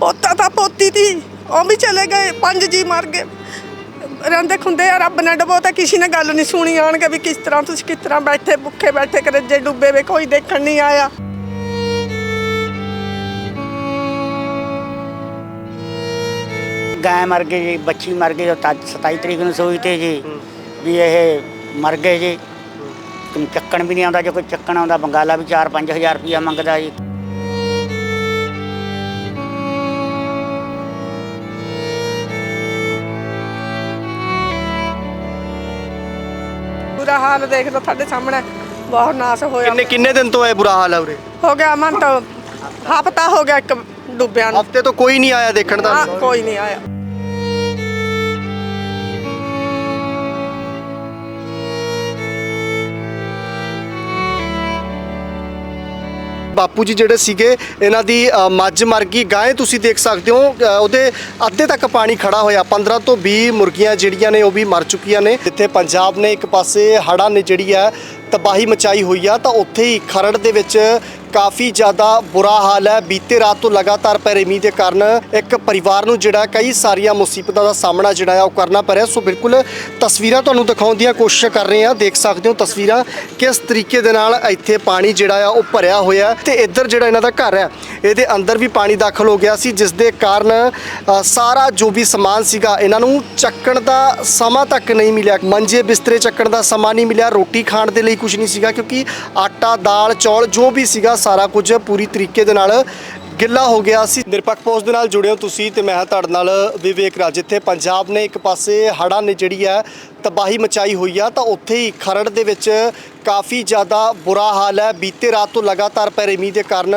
ਪੋਤਾ ਤਾਂ ਪੋਤੀ ਤੀ ਉਹ ਵੀ ਚਲੇ ਗਏ ਪੰਜ ਜੀ ਮਰ ਗਏ। ਰਹਿੰਦੇ ਖੁੰਦੇ ਆ ਰੱਬ ਨੇ ਡਬੋ ਤਾਂ ਕਿਸੇ ਨੇ ਗੱਲ ਨਹੀਂ ਸੁਣੀ ਆਣਗੇ ਵੀ ਕਿਸ ਤਰ੍ਹਾਂ ਤੁਸੀਂ ਕਿਸ ਤਰ੍ਹਾਂ ਬੈਠੇ ਭੁੱਖੇ ਬੈਠੇ ਕਰਜੇ ਡੁੱਬੇ ਵੇ ਕੋਈ ਦੇਖਣ ਨਹੀਂ ਆਇਆ। ਗਾਂ ਮਰ ਗਈ ਜੀ ਬੱਚੀ ਮਰ ਗਈ ਉਹ ਤਾਂ 27 ਤਰੀਕ ਨੂੰ ਸੋਈ ਤੇ ਜੀ ਵੀ ਇਹ ਮਰ ਗਏ ਜੀ। ਚੱਕਣ ਵੀ ਨਹੀਂ ਆਉਂਦਾ ਜੇ ਕੋਈ ਚੱਕਣ ਆਉਂਦਾ ਬੰਗਾਲਾ ਵੀ 4-5000 ਰੁਪਇਆ ਮੰਗਦਾ ਜੀ। ਬੁਰਾ ਹਾਲ ਦੇਖ ਲਓ ਤੁਹਾਡੇ ਸਾਹਮਣੇ ਬਹੁਤ ਨਾਸ ਹੋਇਆ। ਕਿੰਨੇ ਕਿੰਨੇ ਦਿਨ ਤੋਂ ਇਹ ਬੁਰਾ ਹਾਲ ਹੈ ਉਰੇ? ਹੋ ਗਿਆ ਮਨ ਤਾਂ ਹਫਤਾ ਹੋ ਗਿਆ ਇੱਕ ਡੁੱਬਿਆਂ ਨੂੰ। ਹਫ਼ਤੇ ਤੋਂ ਕੋਈ ਨਹੀਂ ਆਇਆ ਦੇਖਣ ਦਾ ਕੋਈ ਨਹੀਂ ਆਇਆ। ਬਾਪੂ ਜੀ ਜਿਹੜੇ ਸੀਗੇ ਇਹਨਾਂ ਦੀ ਅ, ਮੱਝ ਮਰ ਗਈ। ਗਾਂ ਤੁਸੀਂ ਦੇਖ ਸਕਦੇ ਹੋ ਅ, ਉਹਦੇ ਅੱਧੇ ਤੱਕ ਪਾਣੀ ਖੜਾ ਹੋਇਆ। 15 ਤੋਂ 20 ਮੁਰਗੀਆਂ ਜਿਹੜੀਆਂ ਨੇ ਉਹ ਵੀ ਮਰ ਚੁੱਕੀਆਂ ਨੇ। ਜਿੱਥੇ ਪੰਜਾਬ ਨੇ ਇੱਕ ਪਾਸੇ ਹੜ੍ਹਾਂ ਨੇ ਜਿਹੜੀ ਹੈ ਤਬਾਹੀ ਮਚਾਈ ਹੋਈ ਆ ਤਾਂ ਉੱਥੇ ਹੀ ਖਰੜ ਦੇ ਵਿੱਚ ਕਾਫੀ ਜ਼ਿਆਦਾ ਬੁਰਾ ਹਾਲ ਹੈ। ਬੀਤੇ ਰਾਤ ਤੋਂ ਲਗਾਤਾਰ ਪੈ ਰਹੇ ਮੀਂਹ ਦੇ ਕਾਰਨ ਇੱਕ ਪਰਿਵਾਰ ਨੂੰ ਜਿਹੜਾ ਕਈ ਸਾਰੀਆਂ ਮੁਸੀਬਤਾਂ ਦਾ ਸਾਹਮਣਾ ਜਿਹੜਾ ਆ ਉਹ ਕਰਨਾ ਪੈ ਰਿਹਾ। ਸੋ ਬਿਲਕੁਲ ਤਸਵੀਰਾਂ ਤੁਹਾਨੂੰ ਦਿਖਾਉਣ ਦੀਆਂ ਕੋਸ਼ਿਸ਼ ਕਰ ਰਹੇ ਹਾਂ। ਦੇਖ ਸਕਦੇ ਹੋ ਤਸਵੀਰਾਂ ਕਿਸ ਤਰੀਕੇ ਦੇ ਨਾਲ ਇੱਥੇ ਪਾਣੀ ਜਿਹੜਾ ਆ ਉਹ ਭਰਿਆ ਹੋਇਆ ਹੈ ਤੇ ਇੱਧਰ ਜਿਹੜਾ ਇਹਨਾਂ ਦਾ ਘਰ ਹੈ, ਇਹਦੇ ਅੰਦਰ ਵੀ ਪਾਣੀ ਦਾਖਲ ਹੋ ਗਿਆ ਸੀ, ਜਿਸ ਦੇ ਕਾਰਨ ਸਾਰਾ ਜੋ ਵੀ ਸਮਾਨ ਸੀਗਾ ਇਹਨਾਂ ਨੂੰ ਚੱਕਣ ਦਾ ਸਮਾਂ ਤੱਕ ਨਹੀਂ ਮਿਲਿਆ। ਮੰਜੇ ਬਿਸਤਰੇ ਚੱਕਣ ਦਾ ਸਮਾਂ ਨਹੀਂ ਮਿਲਿਆ। ਰੋਟੀ ਖਾਣ ਦੇ ਲਈ ਕੁਝ ਨਹੀਂ ਸੀਗਾ ਕਿਉਂਕਿ ਆਟਾ, ਦਾਲ, ਚੌਲ ਜੋ ਵੀ ਸੀਗਾ ਸਾਰਾ ਕੁਝ ਪੂਰੀ ਤਰੀਕੇ ਦੇ ਨਾਲ ਗਿੱਲਾ ਹੋ ਗਿਆ ਸੀ। ਨਿਰਪੱਖ ਪੋਸਟ ਦੇ ਨਾਲ ਜੁੜਿਓ ਤੁਸੀਂ ਤੇ ਮੈਂ ਹਾਂ ਤੁਹਾਡੇ ਨਾਲ ਵਿਵੇਕ ਰਾਜ। ਜਿੱਥੇ ਪੰਜਾਬ ਨੇ ਇੱਕ ਪਾਸੇ ਹੜ੍ਹਾਂ ਨੇ ਜਿਹੜੀ ਹੈ ਤਬਾਹੀ ਮਚਾਈ ਹੋਈ ਆ, ਤਾਂ ਉੱਥੇ ਹੀ ਖਰੜ ਦੇ ਵਿੱਚ ਕਾਫੀ ਜ਼ਿਆਦਾ ਬੁਰਾ ਹਾਲ ਹੈ। ਬੀਤੇ ਰਾਤ ਤੋਂ ਲਗਾਤਾਰ ਪੈ ਦੇ ਕਾਰਨ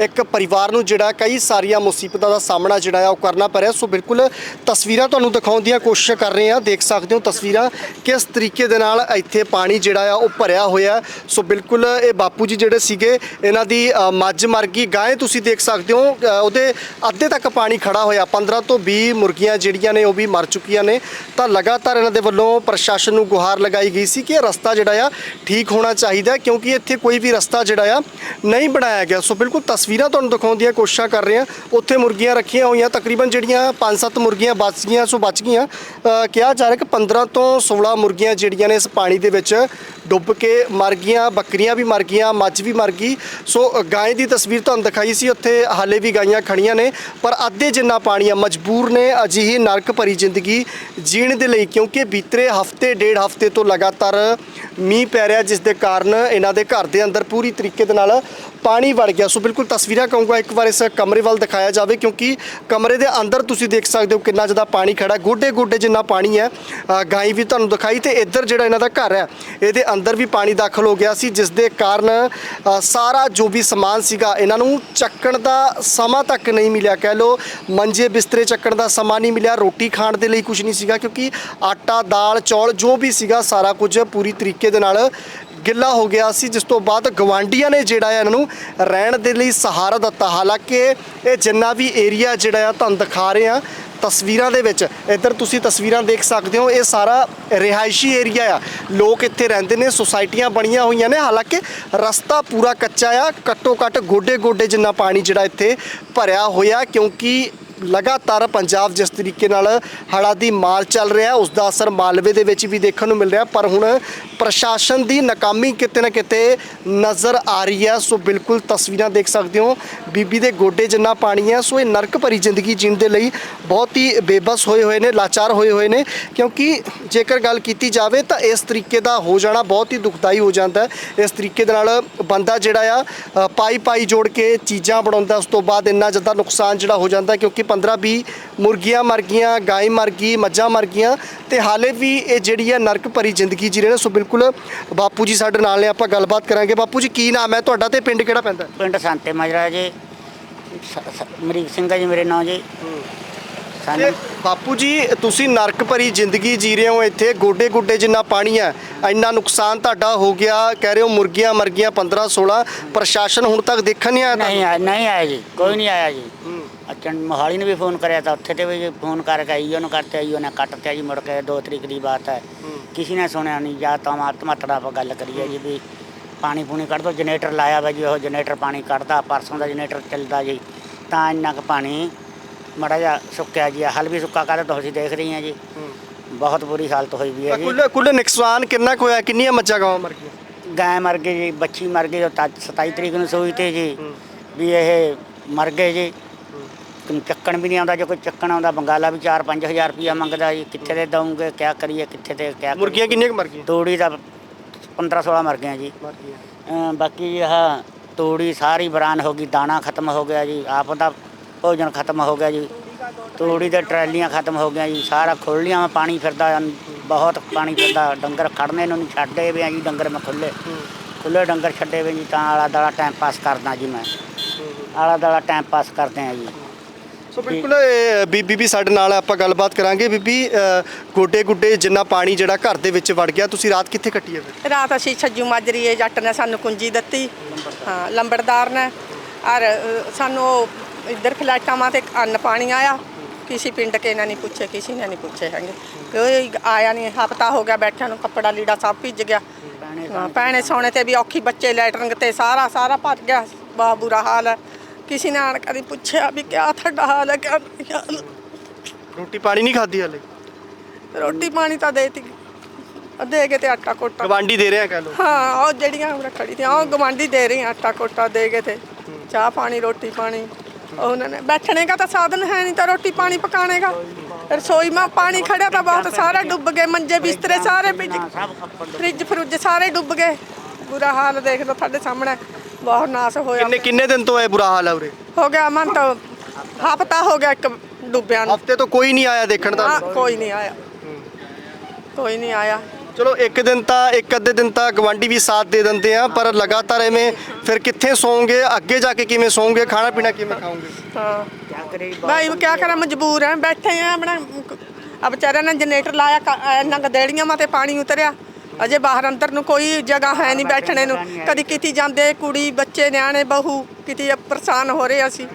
ਇੱਕ ਪਰਿਵਾਰ ਨੂੰ ਜਿਹੜਾ ਕਈ ਸਾਰੀਆਂ ਮੁਸੀਬਤਾਂ ਦਾ ਸਾਹਮਣਾ ਜਿਹੜਾ ਹੈ ਉਹ ਕਰਨਾ ਪੈ ਰਿਹਾ। ਸੋ ਬਿਲਕੁਲ ਤਸਵੀਰਾਂ ਤੁਹਾਨੂੰ ਦਿਖਾਉਣ ਦੀਆਂ ਕੋਸ਼ਿਸ਼ ਕਰ ਰਹੇ ਹਾਂ ਦੇਖ ਸਕਦੇ ਹੋ ਤਸਵੀਰਾਂ ਕਿਸ ਤਰੀਕੇ ਦੇ ਨਾਲ ਇੱਥੇ ਪਾਣੀ ਜਿਹੜਾ ਆ, ਉਹ ਭਰਿਆ ਹੋਇਆ। ਸੋ ਬਿਲਕੁਲ ਇਹ ਬਾਪੂ ਜੀ ਜਿਹੜੇ ਸੀਗੇ, ਇਹਨਾਂ ਦੀ ਮੱਝ ਮਰ ਗਈ। ਗਾਂ ਤੁਸੀਂ ਦੇਖ ਸਕਦੇ ਹੋ ਉਹਦੇ ਅੱਧੇ ਤੱਕ ਪਾਣੀ ਖੜਾ ਹੋਇਆ। 15 ਤੋਂ 20 ਮੁਰਗੀਆਂ ਜਿਹੜੀਆਂ ਨੇ, ਉਹ ਵੀ ਮਰ ਚੁੱਕੀਆਂ ਨੇ। ਤਾਂ ਲਗਾਤਾਰ ਇਹਨਾਂ ਦੇ ਵੱਲੋਂ ਪ੍ਰਸ਼ਾਸਨ ਨੂੰ ਗੁਹਾਰ ਲਗਾਈ ਗਈ ਸੀ ਕਿ ਇਹ ਰਸਤਾ ਜਿਹੜਾ ਆ ਠੀਕ ਹੋਣਾ ਚਾਹੀਦਾ ਕਿਉਂਕਿ ਇੱਥੇ ਕੋਈ ਵੀ ਰਸਤਾ ਜਿਹੜਾ ਆ ਨਹੀਂ ਬਣਾਇਆ ਗਿਆ। ਸੋ ਬਿਲਕੁਲ ਤਸਵੀਰਾਂ ਤੁਹਾਨੂੰ ਦਿਖਾਉਣ ਦੀਆਂ ਕੋਸ਼ਿਸ਼ਾਂ ਕਰ ਰਹੇ ਹਾਂ। ਉੱਥੇ ਮੁਰਗੀਆਂ ਰੱਖੀਆਂ ਹੋਈਆਂ ਤਕਰੀਬਨ ਜਿਹੜੀਆਂ 5-7 ਮੁਰਗੀਆਂ ਬਚ ਗਈਆਂ ਸੋ ਬਚ ਗਈਆਂ। ਕਿਹਾ ਜਾ ਰਿਹਾ ਕਿ 15 ਤੋਂ 16 ਮੁਰਗੀਆਂ ਜਿਹੜੀਆਂ ਨੇ ਇਸ ਪਾਣੀ ਦੇ ਵਿੱਚ ਡੁੱਬ ਕੇ ਮਰ ਗਈਆਂ ਬੱਕਰੀਆਂ ਵੀ ਮਰ ਗਈਆਂ ਮੱਝ ਵੀ ਮਰ ਗਈ। ਸੋ ਅ, ਗਾਂ ਦੀ ਤਸਵੀਰ ਤੁਹਾਨੂੰ ਦਿਖਾਈ ਸੀ ਉੱਥੇ ਹਾਲੇ ਵੀ ਗਾਈਆਂ ਖੜੀਆਂ ਨੇ। ਪਰ ਅੱਧੇ ਜਿੰਨਾ ਪਾਣੀ ਆ ਮਜਬੂਰ ਨੇ ਅਜਿਹੀ ਨਰਕ ਭਰੀ ਜ਼ਿੰਦਗੀ ਜੀਣ ਦੇ ਲਈ ਕਿਉਂਕਿ ਬੀਤਰੇ ਹਫ਼ਤੇ, ਡੇਢ ਹਫ਼ਤੇ ਤੋਂ ਲਗਾਤਾਰ ਮੀਂਹ ਪੈ ਰਿਹਾ, ਜਿਸ ਦੇ ਕਾਰਨ ਇਹਨਾਂ ਦੇ ਘਰ ਦੇ ਅੰਦਰ ਪੂਰੀ ਤਰੀਕੇ ਦੇ ਨਾਲ ਪਾਣੀ ਵੜ ਗਿਆ। ਸੋ ਬਿਲਕੁਲ ਤਸਵੀਰਾਂ ਕਹੂੰਗਾ ਇੱਕ ਵਾਰ ਇਸ ਕਮਰੇ ਵੱਲ ਦਿਖਾਇਆ ਜਾਵੇ ਕਿਉਂਕਿ ਕਮਰੇ ਦੇ ਅੰਦਰ ਤੁਸੀਂ ਦੇਖ ਸਕਦੇ ਹੋ ਕਿੰਨਾ ਜ਼ਿਆਦਾ ਪਾਣੀ ਖੜਾ ਗੋਡੇ ਗੋਡੇ ਜਿੰਨਾ ਪਾਣੀ ਹੈ ਅ, ਗਾਈ ਵੀ ਤੁਹਾਨੂੰ ਦਿਖਾਈ ਤੇ ਇੱਧਰ ਜਿਹੜਾ ਇਹਨਾਂ ਦਾ ਘਰ ਹੈ ਇਹਦੇ ਅੰਦਰ ਵੀ ਪਾਣੀ ਦਾਖਲ ਹੋ ਗਿਆ ਸੀ ਜਿਸ ਦੇ ਕਾਰਨ ਸਾਰਾ ਜੋ ਵੀ ਸਮਾਨ ਸੀਗਾ ਇਹਨਾਂ ਨੂੰ ਚੱਕਣ ਦਾ ਸਮਾਂ ਤੱਕ ਨਹੀਂ ਮਿਲਿਆ। ਕਹਿ ਲੋ ਮੰਜੇ ਬਿਸਤਰੇ ਚੱਕਣ ਦਾ ਸਮਾਂ ਨਹੀਂ ਮਿਲਿਆ ਰੋਟੀ ਖਾਣ ਦੇ ਲਈ ਕੁਝ ਨਹੀਂ ਸੀਗਾ ਕਿਉਂਕਿ ਆਟਾ ਦਾਲ ਚੌਲ ਜੋ ਵੀ ਸੀਗਾ ਸਾਰਾ ਕੁਝ ਪੂਰੀ ਤਰੀਕੇ ਦੇ ਨਾਲ ਗਿੱਲਾ ਹੋ ਗਿਆ ਸੀ, ਜਿਸ ਤੋਂ ਬਾਅਦ ਗਵਾਂਡੀਆਂ ਨੇ ਜਿਹੜਾ ਹੈ ਇਹਨਾਂ ਨੂੰ ਰਹਿਣ ਦੇ ਲਈ ਸਹਾਰਾ ਦਿੱਤਾ। ਹਾਲਾਂਕਿ ਇਹ ਜਿੰਨਾ ਵੀ ਏਰੀਆ ਜਿਹੜਾ ਆ, ਤੁਹਾਨੂੰ ਦਿਖਾ ਰਹੇ ਆ ਤਸਵੀਰਾਂ ਦੇ ਵਿੱਚ। ਇੱਧਰ ਤੁਸੀਂ ਤਸਵੀਰਾਂ ਦੇਖ ਸਕਦੇ ਹੋ, ਇਹ ਸਾਰਾ ਰਿਹਾਇਸ਼ੀ ਏਰੀਆ ਆ। ਲੋਕ ਇੱਥੇ ਰਹਿੰਦੇ ਨੇ, ਸੁਸਾਇਟੀਆਂ ਬਣੀਆਂ ਹੋਈਆਂ ਨੇ। ਹਾਲਾਂਕਿ ਰਸਤਾ ਪੂਰਾ ਕੱਚਾ ਆ, ਘੱਟੋ ਘੱਟ ਗੋਡੇ ਗੋਡੇ ਜਿੰਨਾ ਪਾਣੀ ਜਿਹੜਾ ਇੱਥੇ ਭਰਿਆ ਹੋਇਆ, ਕਿਉਂਕਿ ਲਗਾਤਾਰ ਪੰਜਾਬ ਜਿਸ ਤਰੀਕੇ ਨਾਲ ਹੜ੍ਹਾਂ ਦੀ ਮਾਰ ਚੱਲ ਰਿਹਾ ਉਸ ਦਾ ਅਸਰ ਮਾਲਵੇ ਦੇ ਵਿੱਚ ਵੀ ਦੇਖਣ ਨੂੰ ਮਿਲ ਰਿਹਾ। ਪਰ ਹੁਣ ਪ੍ਰਸ਼ਾਸਨ ਦੀ ਨਾਕਾਮੀ ਕਿਤੇ ਨਾ ਕਿਤੇ ਨਜ਼ਰ ਆ ਰਹੀ ਹੈ। ਸੋ ਬਿਲਕੁਲ ਤਸਵੀਰਾਂ ਦੇਖ ਸਕਦੇ ਹੋ। ਬੀਬੀ ਦੇ ਗੋਡੇ ਜਿੰਨਾ ਪਾਣੀ ਹੈ, ਸੋ ਇਹ ਨਰਕ ਭਰੀ ਜ਼ਿੰਦਗੀ ਜੀਣ ਦੇ ਲਈ ਬਹੁਤ ਹੀ ਬੇਬਸ ਹੋਏ ਹੋਏ ਨੇ, ਲਾਚਾਰ ਹੋਏ ਹੋਏ ਨੇ। ਕਿਉਂਕਿ ਜੇਕਰ ਗੱਲ ਕੀਤੀ ਜਾਵੇ ਤਾਂ ਇਸ ਤਰੀਕੇ ਦਾ ਹੋ ਜਾਣਾ ਬਹੁਤ ਹੀ ਦੁਖਦਾਈ ਹੋ ਜਾਂਦਾ ਇਸ ਤਰੀਕੇ ਦੇ ਨਾਲ ਬੰਦਾ ਜਿਹੜਾ ਆ ਪਾਈ ਪਾਈ ਜੋੜ ਕੇ ਚੀਜ਼ਾਂ ਬਣਾਉਂਦਾ, ਉਸ ਤੋਂ ਬਾਅਦ ਇੰਨਾ ਜ਼ਿਆਦਾ ਨੁਕਸਾਨ ਜਿਹੜਾ ਹੋ ਜਾਂਦਾ ਕਿਉਂਕਿ 15 20 ਮੁਰਗੀਆਂ ਮਰ ਗਈਆਂ ਗਾਂ ਮਰ ਗਈ ਮੱਝਾਂ ਮਰ ਗਈਆਂ ਤੇ ਹਾਲੇ ਵੀ ਇਹ ਜਿਹੜੀ ਹੈ ਨਰਕ ਭਰੀ ਜ਼ਿੰਦਗੀ ਜੀ ਰਹੇ ਨੇ। ਸੋ ਬਿਲਕੁਲ ਬਾਪੂ ਜੀ ਸਾਡੇ ਨਾਲ ਨੇ ਆਪਾਂ ਗੱਲਬਾਤ ਕਰਾਂਗੇ। ਬਾਪੂ ਜੀ ਕੀ ਨਾਮ ਹੈ ਤੁਹਾਡਾ ਤੇ ਪਿੰਡ ਕਿਹੜਾ ਪੈਂਦਾ? ਪਿੰਡ ਸੰਤੇ ਮਜਰਾ ਜੀ। ਅਮਰੀਕ ਸਿੰਘ ਜੀ ਮੇਰੇ ਨਾਂ ਜੀ। ਸਾਨੂੰ ਬਾਪੂ ਜੀ ਤੁਸੀਂ ਨਰਕ ਭਰੀ ਜ਼ਿੰਦਗੀ ਜੀ ਰਹੇ ਹੋ ਇੱਥੇ। ਗੋਡੇ ਗੋਡੇ ਜਿੰਨਾ ਪਾਣੀ ਹੈ ਇੰਨਾ ਨੁਕਸਾਨ ਤੁਹਾਡਾ ਹੋ ਗਿਆ। ਕਹਿ ਰਹੇ ਹੋ ਮੁਰਗੀਆਂ ਮਰ ਗਈਆਂ 15 16 ਪ੍ਰਸ਼ਾਸਨ ਹੁਣ ਤੱਕ ਦੇਖਣ ਨਹੀਂ ਆਇਆ ਨਹੀਂ? ਆਇਆ ਨਹੀਂ ਆਇਆ ਜੀ। ਕੋਈ ਨਹੀਂ ਆਇਆ ਜੀ। ਮੋਹਾਲੀ ਨੇ ਵੀ ਫੋਨ ਕਰਿਆ ਤਾਂ ਉੱਥੇ ਤੇ ਵੀ ਫੋਨ ਕਰਕੇ ਆਈਓ ਨੂੰ ਕਰਤੇ ਆਈਓ ਨੇ ਕੱਟਤੇ ਜੀ ਮੁੜ ਕੇ 2 ਤਰੀਕ ਦੀ ਬਾਤ ਹੈ। ਕਿਸੇ ਨੇ ਸੁਣਿਆ ਨਹੀਂ ਜਾਂ ਤਾਂ ਆਤਮਾ ਆਪਾਂ ਗੱਲ ਕਰੀਏ ਜੀ ਵੀ ਪਾਣੀ ਪੂਣੀ ਕੱਢ ਦੋ ਜਨਰੇਟਰ ਲਾਇਆ ਵਾ ਜੀ ਉਹ ਜਨਰੇਟਰ ਪਾਣੀ ਕੱਢਦਾ ਪਰਸੋਂ ਦਾ ਜਨਰੇਟਰ ਚੱਲਦਾ ਜੀ। ਤਾਂ ਇੰਨਾ ਕੁ ਪਾਣੀ ਮੜਾ ਜਾ ਸੁੱਕਿਆ ਜੀ ਹਲ ਵੀ ਸੁੱਕਾ ਕਰ ਤੁਸੀਂ ਦੇਖ ਰਹੀ ਆ ਜੀ ਬਹੁਤ ਬੁਰੀ ਹਾਲਤ ਹੋਈ ਵੀ ਹੈ ਜੀ। ਕੁੱਲ ਕੁੱਲ ਨੁਕਸਾਨ ਕਿੰਨਾ ਕੁ ਹੋਇਆ ਕਿੰਨੀਆਂ ਮੱਝਾਂ ਗਾਵਾਂ ਮਰ ਗਈਆਂ? ਗਾਂ ਮਰ ਗਈ ਜੀ ਬੱਚੀ ਮਰ ਗਈ ਉਹ ਤਾਂ 27 ਤਰੀਕ ਨੂੰ ਸੂਈ ਤੇ ਜੀ ਵੀ ਇਹ ਮਰ ਗਏ ਜੀ। ਕੋਈ ਚੱਕਣ ਵੀ ਨਹੀਂ ਆਉਂਦਾ ਜੇ ਕੋਈ ਚੱਕਣ ਆਉਂਦਾ ਬੰਗਾਲਾ ਵੀ 4-5000 ਰੁਪਇਆ ਮੰਗਦਾ ਜੀ ਕਿੱਥੇ ਦੇ ਦਵਾਂਗੇ ਕਿਆ ਕਰੀਏ ਕਿੱਥੇ ਤੇ ਕਿਆ ਮੁਰਗੀਆਂ ਕਿੰਨੀਆਂ ਕੁ ਮਰ ਗਈਆਂ? ਤੋੜੀ ਦਾ 15-16 ਮਰ ਗਏ ਜੀ। ਮਰ ਗਈਆਂ। ਅਮ ਬਾਕੀ ਆਹ ਤੂੜੀ ਸਾਰੀ ਬਰਾਨ ਹੋ ਗਈ ਦਾਣਾ ਖਤਮ ਹੋ ਗਿਆ ਜੀ ਆਪ ਦਾ ਭੋਜਨ ਖਤਮ ਹੋ ਗਿਆ ਜੀ। ਤੂੜੀ ਦੇ ਟਰਾਲੀਆਂ ਖਤਮ ਹੋ ਗਈਆਂ ਜੀ ਸਾਰਾ ਖੁੱਲੀਆਂ ਮੈਂ ਪਾਣੀ ਫਿਰਦਾ ਬਹੁਤ ਪਾਣੀ ਫਿਰਦਾ ਡੰਗਰ ਖੜਨੇ ਨੂੰ ਨਹੀਂ ਛੱਡੇ ਵੇ ਆ ਜੀ ਡੰਗਰ ਮੈਂ ਖੁੱਲੇ ਖੁੱਲੇ ਡੰਗਰ ਛੱਡੇ ਵੇ ਜੀ ਤਾਂ ਆਲਾ ਦਾਲਾ ਟਾਈਮ ਪਾਸ ਕਰਦਾ ਜੀ ਮੈਂ। ਆਲਾ ਦਾਲਾ ਟਾਈਮ ਪਾਸ ਕਰਦੇ ਆ ਜੀ। ਸੋ ਬਿਲਕੁਲ ਇਹ ਬੀਬੀ ਵੀ ਸਾਡੇ ਨਾਲ ਹੈ, ਆਪਾਂ ਗੱਲਬਾਤ ਕਰਾਂਗੇ। ਬੀਬੀ ਗੋਡੇ ਗੁੱਡੇ ਜਿੰਨਾ ਪਾਣੀ ਜਿਹੜਾ ਘਰ ਦੇ ਵਿੱਚ ਵੜ ਗਿਆ ਤੁਸੀਂ ਰਾਤ ਕਿੱਥੇ ਕੱਟੀ ਹੈ ਫਿਰ? ਰਾਤ ਅਸੀਂ ਛੱਜੂ ਮਾਜਰੀ ਇਹ ਜੱਟ ਨੇ ਸਾਨੂੰ ਕੁੰਜੀ ਦਿੱਤੀ। ਹਾਂ ਲੰਬੜਦਾਰ ਨੇ। ਔਰ ਅ, ਸਾਨੂੰ ਉਹ ਇੱਧਰ ਫਲੈਟਾਂ ਮਾਂ ਤੇ ਅੰਨ ਪਾਣੀ ਆਇਆ। ਕਿਸੇ ਪਿੰਡ ਕੇ ਇਹਨਾਂ ਨਹੀਂ ਪੁੱਛੇ ਕਿਸੇ ਨੇ ਨਹੀਂ ਪੁੱਛੇ ਹੈਗੇ। ਕੋਈ ਆਇਆ ਨਹੀਂ ਹਫਤਾ ਹੋ ਗਿਆ ਬੈਠਿਆਂ ਨੂੰ ਕੱਪੜਾ ਲੀੜਾ ਸਭ ਭਿੱਜ ਗਿਆ। ਹਾਂ ਪੈਣੇ ਸੌਣੇ ਤੇ ਵੀ ਔਖੀ ਬੱਚੇ ਲੈਟਰਿੰਗ ਤੇ ਸਾਰਾ ਸਾਰਾ ਭਰ ਗਿਆ। ਬਹੁਤ ਬੁਰਾ ਹਾਲ ਹੈ। ਕਿਸੇ ਨੇ ਆਣ ਕਦੀ ਪੁੱਛਿਆ ਵੀ ਕਿਆ ਤੁਹਾਡਾ ਹਾਲ ਹੈ ਕਿਆ ਨਹੀਂ ਹਾਲ? ਰੋਟੀ ਪਾਣੀ ਨਹੀਂ ਖਾਧੀ ਹਲੇ? ਰੋਟੀ ਪਾਣੀ ਤਾਂ ਦੇਤੀ ਦੇ ਕੇ ਤੇ ਆਟਾ ਕੋਟਾ। ਗਵਾਂਡੀ ਦੇ ਰਿਹਾ ਕਹਿ ਲੋ ਹਾਂ ਉਹ ਜਿਹੜੀਆਂ ਹੁਣ ਖੜੀ ਤੇ ਉਹ ਗਵਾਂਢੀ ਦੇ ਰਹੀ ਆਟਾ ਕੋਟਾ ਦੇ ਕੇ ਤੇ। ਚਾਹ ਪਾਣੀ ਰੋਟੀ ਪਾਣੀ। ਉਹ ਉਹਨਾਂ ਨੇ ਬੈਠਣੇ ਦਾ ਤਾਂ ਸਾਧਨ ਹੈ ਨਹੀਂ ਤਾਂ ਰੋਟੀ ਪਾਣੀ ਪਕਾਣੇ ਦਾ। ਰਸੋਈ ਮਾ ਪਾਣੀ ਖੜਿਆ ਤਾਂ ਬਹੁਤ ਸਾਰਾ ਡੁੱਬ ਗਏ ਮੰਜੇ ਬਿਸਤਰੇ ਸਾਰੇ ਭਿੱਜ ਫ੍ਰਿਜ ਫਰੁੱਜ ਸਾਰੇ ਡੁੱਬ ਗਏ। ਬੁਰਾ ਹਾਲ ਦੇਖ ਲਓ ਤੁਹਾਡੇ ਸਾਹਮਣੇ ਬਹੁਤ ਨਾਸ ਹੋਇਆ ਕਿੰਨੇ ਕਿੰਨੇ ਦਿਨ ਤੋਂ ਇਹ ਬੁਰਾ ਹਾਲ ਹੈ ਉਰੇ? ਹੋ ਗਿਆ ਮਨ ਤਾਂ ਹਫਤਾ ਹੋ ਗਿਆ ਇੱਕ ਡੁੱਬਿਆਂ ਨੂੰ। ਹਫ਼ਤੇ ਤੋਂ ਕੋਈ ਨਹੀਂ ਆਇਆ ਦੇਖਣ ਦਾ ਹਾਂ, ਕੋਈ ਨਹੀਂ ਆਇਆ। ਕੋਈ ਨਹੀਂ ਆਇਆ। ਚਲੋ ਇੱਕ ਦਿਨ ਤਾਂ ਇੱਕ ਅੱਧੇ ਦਿਨ ਤਾਂ ਗਵਾਂਡੀ ਵੀ ਸਾਥ ਦੇ ਦਿੰਦੇ ਆ ਪਰ ਲਗਾਤਾਰ ਐਵੇਂ ਫਿਰ ਕਿੱਥੇ ਸੌਂਗੇ ਅੱਗੇ ਜਾ ਕੇ ਕਿਵੇਂ ਸੌਂਗੇ ਖਾਣਾ ਪੀਣਾ ਕਿਵੇਂ ਖਾਓਗੇ? ਹਾਂ। ਕਰੇ ਜੀ, ਭਾਈ ਉਹ ਕਿਆ ਕਰਾਂ ਮਜਬੂਰ ਆ ਬੈਠੇ ਆ ਆਪਣਾ ਆ ਵਿਚਾਰਿਆਂ ਨੇ ਜਨਰੇਟਰ ਲਾਇਆ ਕ- ਇੰਨਾ ਗਦੇੜੀਆਂ ਮਾ ਤੇ ਪਾਣੀ ਉਤਰਿਆ। ਅਜੇ ਬਾਹਰ ਅੰਦਰ ਨੂੰ ਕੋਈ ਜਗ੍ਹਾ ਹੈ ਨਹੀਂ ਬੈਠਣੇ ਨੂੰ। ਕਦੀ ਕਿਤੇ ਜਾਂਦੇ ਕੁੜੀ ਬੱਚੇ ਨਿਆਣੇ ਬਹੂ ਕਿਤੇ ਪਰੇਸ਼ਾਨ ਹੋ ਰਹੇ ਅਸੀਂ।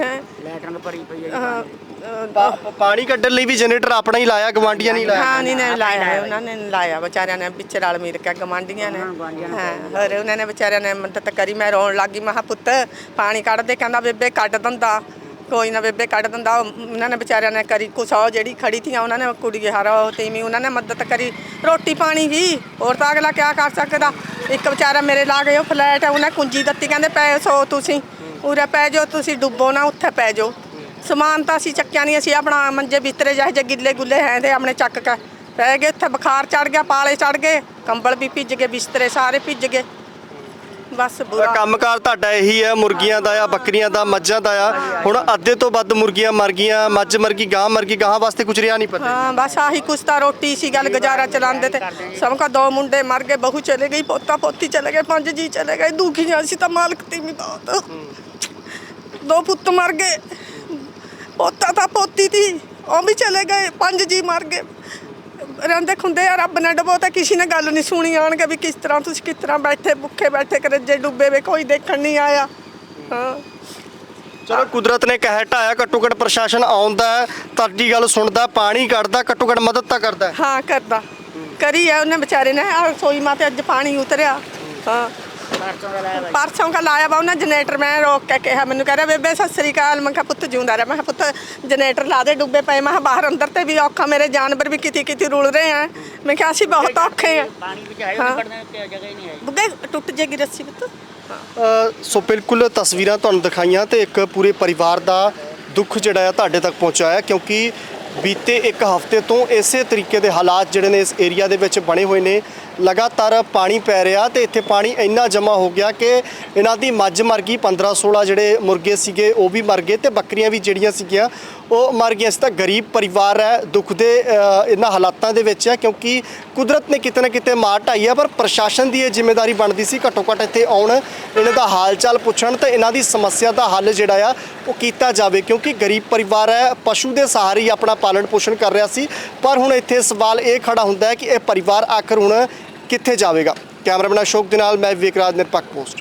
ਹੈ? ਲੈਟਰਨ ਭਰੀ ਪਈ ਹੈ। ਪਾ- ਪਾਣੀ ਕੱਢਣ ਲਈ ਵੀ ਜਨਰੇਟਰ ਆਪਣਾ ਹੀ ਲਾਇਆ ਗਵਾਂਡੀਆਂ ਨਹੀਂ ਲਾਇਆ। ਹਾਂ ਨਹੀਂ ਨੇ ਲਾਇਆ ਹੈ। ਉਹਨਾਂ ਨੇ ਲਾਇਆ। ਵਿਚਾਰਿਆਂ ਨੇ ਵਿੱਚ ਰਲ ਮਿਲ ਕੇ ਗਵਾਂਢੀਆਂ ਨੇ। ਹਾਂ ਹੋਰ ਉਹਨਾਂ ਨੇ ਵਿਚਾਰਿਆਂ ਨੇ ਮਦਦ ਕਰੀ। ਮੈਂ ਰੋਣ ਲੱਗੀ ਮੈਂ ਕਿਹਾ ਪੁੱਤ ਪਾਣੀ ਕੱਢ ਦੇ। ਕਹਿੰਦਾ ਬੇਬੇ ਕੱਢ ਦਿੰਦਾ। ਕੋਈ ਨਾ ਬੇਬੇ ਕੱਢ ਦਿੰਦਾ, ਉਹਨਾਂ ਨੇ ਵਿਚਾਰਿਆਂ ਨੇ ਕਰੀ ਕੁਛ, ਉਹ ਜਿਹੜੀ ਖੜੀ ਥੀਆਂ, ਉਹਨਾਂ ਨੇ ਕੁੜੀ ਹਾਰਾ ਉਹ ਤੀਵੀਂ, ਉਹਨਾਂ ਨੇ ਮਦਦ ਕਰੀ। ਰੋਟੀ ਪਾਣੀ ਵੀ, ਹੋਰ ਤਾਂ ਅਗਲਾ ਕਿਆ ਕਰ ਸਕਦਾ? ਇੱਕ ਵਿਚਾਰਾ ਮੇਰੇ ਲਾ ਗਏ, ਉਹ ਫਲੈਟ ਉਹਨੇ ਕੁੰਜੀ ਦਿੱਤੀ, ਕਹਿੰਦੇ ਪੈ ਸੋ ਤੁਸੀਂ। ਉਰੇ ਪੈ ਜਾਓ, ਤੁਸੀਂ ਡੁੱਬੋ ਨਾ, ਉੱਥੇ ਪੈ ਜਾਓ। ਸਮਾਨ ਤਾਂ ਅਸੀਂ ਚੱਕਿਆ ਨਹੀਂ ਅਸੀਂ ਆਪਣਾ ਮੰਜੇ ਬਿਸਤਰੇ ਜਿਹੇ ਜਿਹੇ ਗਿੱਲੇ ਗੁੱਲੇ ਹੈ ਤੇ ਆਪਣੇ ਚੱਕ ਕੇ ਪੈ ਗਏ, ਉੱਥੇ ਬੁਖਾਰ ਚੜ ਗਿਆ, ਪਾਲੇ ਚੜ ਗਏ, ਕੰਬਲ ਵੀ ਭਿੱਜ ਗਏ, ਬਿਸਤਰੇ ਸਾਰੇ ਭਿੱਜ ਗਏ। ਬਸ ਬੁਰਾ ਕੰਮਕਾਰ ਤੁਹਾਡਾ ਇਹੀ ਹੈ ਮੁਰਗੀਆਂ ਦਾ ਆ ਬੱਕਰੀਆਂ ਦਾ ਮੱਝਾਂ ਦਾ ਆ। ਹੁਣ ਅੱਧੇ ਤੋਂ ਵੱਧ ਮੁਰਗੀਆਂ ਮਰ ਗਈਆਂ ਮੱਝ ਮਰ ਗਈ ਗਾਂ ਮਰ ਗਈ ਗਾਂ ਵਾਸਤੇ ਕੁਝ ਰਿਹਾ ਨਹੀਂ ਪਤਾ। ਹਾਂ ਬਸ ਆਹੀ ਕੁਛ ਤਾਂ ਰੋਟੀ ਸੀ ਗੱਲ ਗੁਜ਼ਾਰਾ ਚਲਾਉਂਦੇ ਤੇ। ਸਭ ਕਾ ਦੋ ਮੁੰਡੇ ਮਰ ਗਏ ਬਹੂ ਚਲੇ ਗਈ ਪੋਤਾ ਪੋਤੀ ਚਲੇ ਗਏ ਪੰਜ ਜੀ ਚਲੇ ਗਏ ਦੁਖੀਆਂ ਸੀ ਤਾਂ ਮਾਲਕ ਤੀ ਵੀ ਬਹੁਤ ਦੋ ਪੁੱਤ ਮਰ ਗਏ ਪੋਤਾ ਤਾਂ ਪੋਤੀ ਤੀ ਉਹ ਵੀ ਚਲੇ ਗਏ ਪੰਜ ਜੀ ਮਰ ਗਏ। ਰਹਿੰਦੇ ਖੁੰਦੇ ਆ ਰੱਬ ਨੇ ਡਬੋ ਤਾਂ ਕਿਸੇ ਨੇ ਗੱਲ ਨਹੀਂ ਸੁਣੀ ਆਣਗੇ ਵੀ ਕਿਸ ਤਰ੍ਹਾਂ ਤੁਸੀਂ ਕਿਸ ਤਰ੍ਹਾਂ ਬੈਠੇ ਭੁੱਖੇ ਬੈਠੇ ਕਰਜੇ ਡੁੱਬੇ ਵੇ ਕੋਈ ਦੇਖਣ ਨਹੀਂ ਆਇਆ। ਹਾਂ। ਚਲੋ ਕੁਦਰਤ ਨੇ ਕਹਿ ਢਾਇਆ ਘੱਟੋ ਘੱਟ ਪ੍ਰਸ਼ਾਸਨ ਆਉਂਦਾ ਤੁਹਾਡੀ ਗੱਲ ਸੁਣਦਾ ਪਾਣੀ ਕੱਢਦਾ ਘੱਟੋ ਘੱਟ ਮਦਦ ਤਾਂ ਕਰਦਾ। ਹੈ। ਹਾਂ ਕਰਦਾ। ਕਰੀ ਆ ਉਹਨੇ ਵਿਚਾਰੇ ਨੇ ਆ ਸੋਈ ਮਾਂ ਤੇ ਅੱਜ ਪਾਣੀ ਉਤਰਿਆ। ਹਾਂ। ਪਰਸੋਂ ਦਾ ਲਾਇਆ ਵਾ ਜੀ। ਪਰਸੋਂ ਕਾ ਲਾਇਆ ਵਾ ਉਹਨਾਂ ਜਨਰੇਟਰ ਮੈਂ ਰੋਕ ਕੇ ਕਿਹਾ ਮੈਨੂੰ ਕਹਿ ਰਿਹਾ ਬੇਬੇ ਸਤਿ ਸ੍ਰੀ ਅਕਾਲ। ਮੈਂ ਕਿਹਾ ਪੁੱਤ ਜਿਉਂਦਾ ਰਹਿ। ਮੈਂ ਕਿਹਾ ਪੁੱਤ ਜਨਰੇਟਰ ਲਾ ਦੇ ਡੁੱਬੇ ਪਏ। ਮੈਂ ਕਿਹਾ ਬਾਹਰ ਅੰਦਰ ਤੇ ਵੀ ਔਖਾ ਮੇਰੇ ਜਾਨਵਰ ਵੀ ਕਿਤੇ ਕਿਤੇ ਰੁਲ ਰਹੇ ਆ। ਮੈਂ ਕਿਹਾ ਅਸੀਂ ਬਹੁਤ ਔਖੇ ਆ। ਪਾਣੀ ਵਿੱਚ ਹੈ ਹਾਂ। ਉਹ ਕੱਢਣੇ ਤੇ ਜਗ੍ਹਾ ਹੀ ਨਹੀਂ ਹੈ ਬੁੱਗੇ ਟੁੱਟ ਜੇਗੀ ਰੱਸੀ ਪੁੱਤ। ਅ, ਸੋ ਬਿਲਕੁਲ ਤਸਵੀਰਾਂ ਤੁਹਾਨੂੰ ਦਿਖਾਈਆਂ ਤੇ ਇੱਕ ਪੂਰੇ ਪਰਿਵਾਰ ਦਾ ਦੁੱਖ ਜਿਹੜਾ ਆ ਤੁਹਾਡੇ ਤੱਕ ਪਹੁੰਚਾਇਆ ਕਿਉਂਕਿ ਬੀਤੇ ਇੱਕ ਹਫ਼ਤੇ ਤੋਂ ਇਸੇ ਤਰੀਕੇ ਦੇ ਹਾਲਾਤ ਜਿਹੜੇ ਨੇ ਇਸ ਏਰੀਆ ਦੇ ਵਿੱਚ ਬਣੇ ਹੋਏ ਨੇ। ਲਗਾਤਾਰ ਪਾਣੀ ਪੈ ਰਿਹਾ ਤੇ ਇੱਥੇ ਪਾਣੀ ਇੰਨਾ ਜਮ੍ਹਾਂ ਹੋ ਗਿਆ ਕਿ ਇਹਨਾਂ ਦੀ ਮੱਝ ਮਰ ਗਈ। 15 16 ਜਿਹੜੇ ਮੁਰਗੇ ਸੀਗੇ ਉਹ ਵੀ ਮਰ ਗਏ ਤੇ ਬੱਕਰੀਆਂ ਵੀ ਜਿਹੜੀਆਂ ਸੀਗੀਆਂ ਉਹ ਮਰ ਗਿਆ ਸੀ ਤਾਂ ਗਰੀਬ ਪਰਿਵਾਰ ਹੈ, ਦੁੱਖ ਦੇ ਇਹਨਾਂ ਹਾਲਾਤਾਂ ਦੇ ਵਿੱਚ ਹੈ, ਕਿਉਂਕਿ ਕੁਦਰਤ ਨੇ ਕਿਤੇ ਨਾ ਕਿਤੇ ਮਾਰ ਢਾਈ ਹੈ, ਪਰ ਪ੍ਰਸ਼ਾਸਨ ਦੀ ਇਹ ਜ਼ਿੰਮੇਵਾਰੀ ਬਣਦੀ ਸੀ ਘੱਟੋ ਘੱਟ ਇੱਥੇ ਆਉਣ, ਇਹਨਾਂ ਦਾ ਹਾਲ ਚਾਲ ਪੁੱਛਣ ਤੇ ਇਹਨਾਂ ਦੀ ਸਮੱਸਿਆ ਦਾ ਹੱਲ ਜਿਹੜਾ ਆ, ਉਹ ਕੀਤਾ ਜਾਵੇ, ਕਿਉਂਕਿ ਗਰੀਬ ਪਰਿਵਾਰ ਹੈ, ਪਸ਼ੂ ਦੇ ਸਹਾਰੇ ਹੀ ਆਪਣਾ ਪਾਲਣ ਪੋਸ਼ਣ ਕਰ ਰਿਹਾ ਸੀ। ਪਰ ਹੁਣ ਇੱਥੇ ਸਵਾਲ ਇਹ ਖੜਾ ਹੁੰਦਾ ਹੈ ਕਿ ਇਹ ਪਰਿਵਾਰ ਆਖਰ ਹੁਣ ਕਿੱਥੇ ਜਾਵੇਗਾ? ਕੈਮਰਾਮੈਨ ਅਸ਼ੋਕ ਦੇ ਨਾਲ, ਮੈਂ ਵਿਵੇਕ ਨਿਰਪੱਖ ਪੋਸਟ।